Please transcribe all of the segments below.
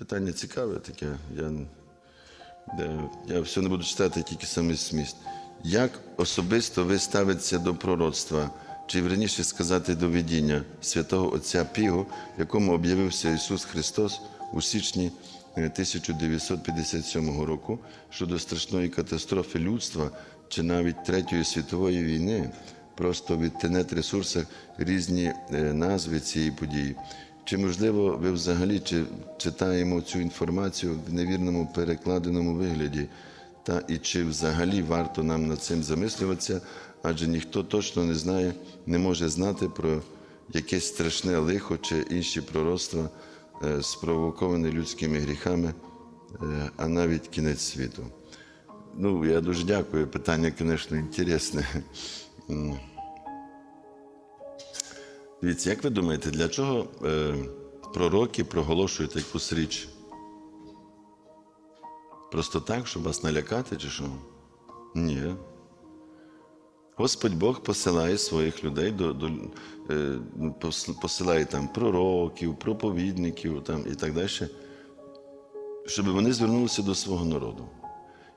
Питання цікаве таке. Я, я все не буду читати, тільки саме зміст. Як особисто ви ставитеся до пророцтва, чи вірніше сказати до видіння святого Отця Піго, якому об'явився Ісус Христос у січні е, 1957 року щодо страшної катастрофи людства чи навіть Третьої світової війни? Просто в інтернет-ресурсах різні е, назви цієї події. Чи можливо ви взагалі чи читаємо цю інформацію в невірному перекладеному вигляді? Та і чи взагалі варто нам над цим замислюватися, адже ніхто точно не знає, не може знати про якесь страшне лихо чи інші пророцтва, е, спровоковані людськими гріхами, е, а навіть кінець світу. Ну, я дуже дякую. Питання, звісно, інтересне. Дивіться, як ви думаєте, для чого е, пророки проголошують якусь річ? Просто так, щоб вас налякати, чи що? Ні. Господь Бог посилає своїх людей до, до е, посилає там пророків, проповідників там, і так далі, щоб вони звернулися до свого народу.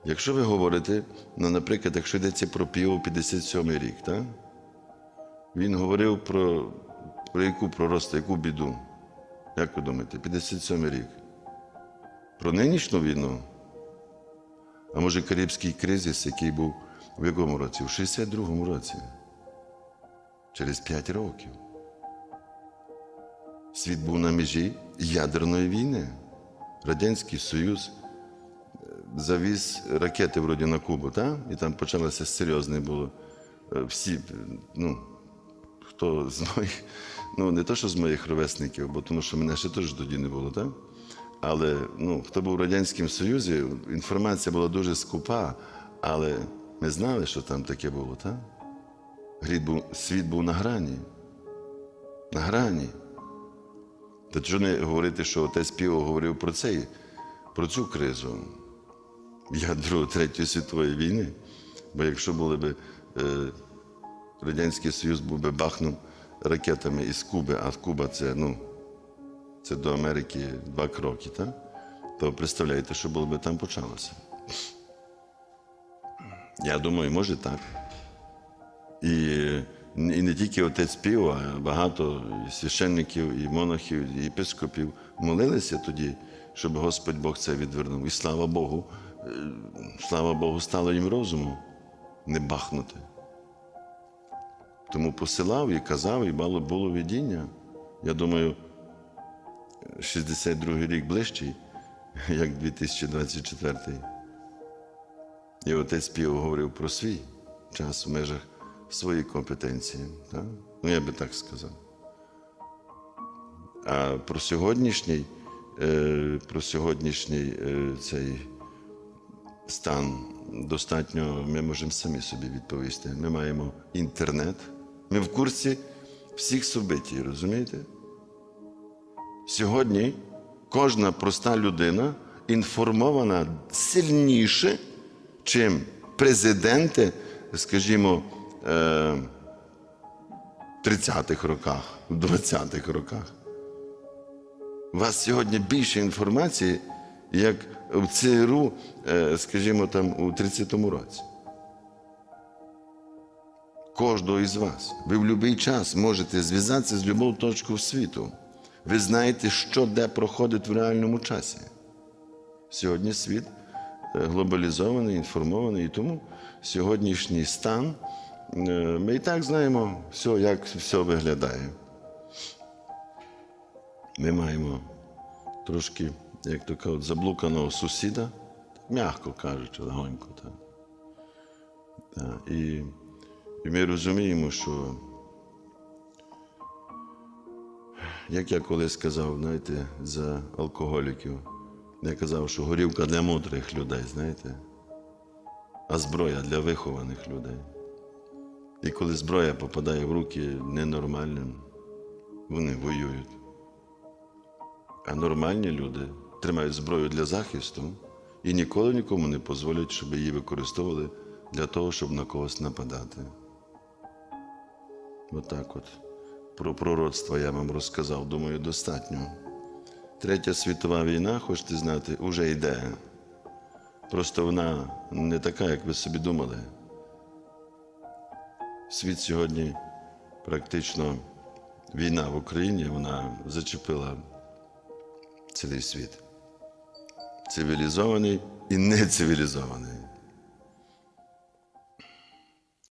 Якщо ви говорите, ну, наприклад, якщо йдеться про Піо 57 рік, так? він говорив про, про яку пророцтво, яку біду? Як ви думаєте, 57 рік? Про нинішню війну? А може Карибський кризис, який був в якому році? В 62-му році. Через 5 років. Світ був на межі ядерної війни. Радянський Союз е, завіз ракети вроді на Кубу, так? і там почалося серйозне було. Е, Всі, е, ну, хто з моїх, ну не то, що з моїх ровесників, бо тому що мене ще теж тоді не було, так? Але ну, хто був в Радянському Союзі, інформація була дуже скупа, але ми знали, що там таке було, так? Був, світ був на грані. На грані. Та чого не говорити, що отець Піо говорив про цей, про цю кризу ядро Третьої світової війни. Бо якщо були б Радянський Союз був би бахнув ракетами із Куби, а Куба це, ну, це до Америки два кроки, так? то представляєте, що було б там почалося. Я думаю, може так. І, і не тільки отець Піо, а багато священників, і монахів, і єпископів молилися тоді, щоб Господь Бог це відвернув. І слава Богу, е, слава Богу, стало їм розуму не бахнути. Тому посилав і казав, і було, видіння. Я думаю, 62-й рік ближчий, як 2024. І отець Піо говорив про свій час в межах своєї компетенції. Так? Ну, я би так сказав. А про сьогоднішній, е, про сьогоднішній е, цей стан достатньо ми можемо самі собі відповісти. Ми маємо інтернет, ми в курсі всіх событій, розумієте? Сьогодні кожна проста людина інформована сильніше, чим президенти, скажімо, е, 30-х роках, 20-х роках. У вас сьогодні більше інформації, як в ЦРУ, е, скажімо, там у 30-му році. Кожного із вас. Ви в будь-який час можете зв'язатися з будь-якою точкою світу. Ви знаєте, що де проходить в реальному часі. Сьогодні світ е, глобалізований, інформований, і тому сьогоднішній стан е, ми і так знаємо, все, як все виглядає. Ми маємо трошки, як то кажуть, заблуканого сусіда, м'яко кажучи, легонько. Так. Так. І, і ми розуміємо, що як я колись сказав, знаєте, за алкоголіків, я казав, що горівка для мудрих людей, знаєте, а зброя для вихованих людей. І коли зброя попадає в руки ненормальним, вони воюють. А нормальні люди тримають зброю для захисту і ніколи нікому не дозволять, щоб її використовували для того, щоб на когось нападати. Отак от. Про пророцтво я вам розказав, думаю, достатньо. Третя світова війна, хочете знати, уже йде. Просто вона не така, як ви собі думали. Світ сьогодні практично війна в Україні, вона зачепила цілий світ. Цивілізований і нецивілізований.